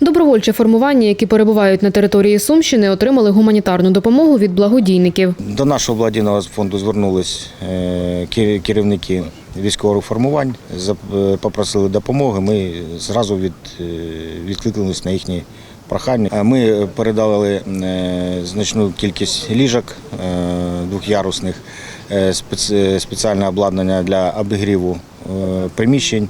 Добровольче формування, які перебувають на території Сумщини, отримали гуманітарну допомогу від благодійників. До нашого благодійного фонду звернулись е, керівники військових формувань, е, попросили допомоги. Ми зразу від, е, відкликнулись на їхні прохання. Ми передали значну кількість ліжок двохярусних, спеціальне обладнання для обігріву приміщень,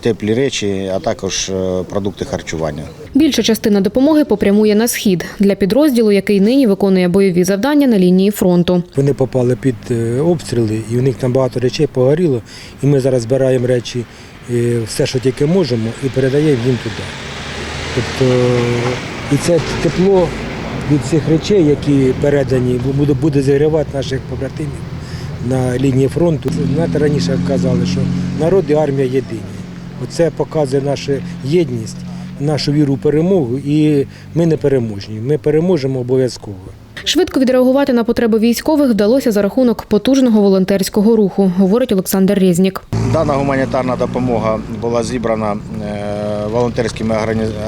теплі речі, а також е, продукти харчування. Більша частина допомоги попрямує на схід для підрозділу, який нині виконує бойові завдання на лінії фронту. Вони попали під е, обстріли, і у них там багато речей погоріло. І ми зараз збираємо речі, е, все, що тільки можемо, і передаємо їм туди. Тобто, і це тепло від цих речей, які передані, буде, буде зігрівати наших побратимів на лінії фронту. Знаєте, раніше казали, що народ і армія єдині. Оце показує нашу єдність, нашу віру в перемогу, і ми не переможні. Ми переможемо обов'язково. Швидко відреагувати на потреби військових вдалося за рахунок потужного волонтерського руху, говорить Олександр Резнік. Дана гуманітарна допомога була зібрана е, волонтерськими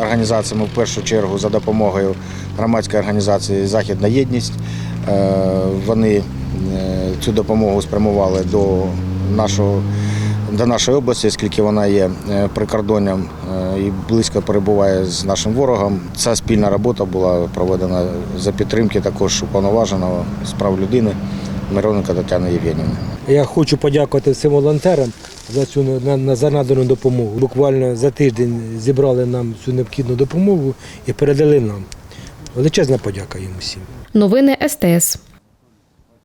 організаціями в першу чергу за допомогою громадської організації Західна єдність. Е, Вони цю допомогу спрямували до нашого. До нашої області, оскільки вона є е, прикордонням е, і близько перебуває з нашим ворогом. Ця спільна робота була проведена за підтримки також уповноваженого з прав людини Мироненка Тетяни Євгенівни. Я хочу подякувати всім волонтерам за цю за надану допомогу. Буквально за тиждень зібрали нам цю необхідну допомогу і передали нам. Величезна подяка їм усім. Новини СТС.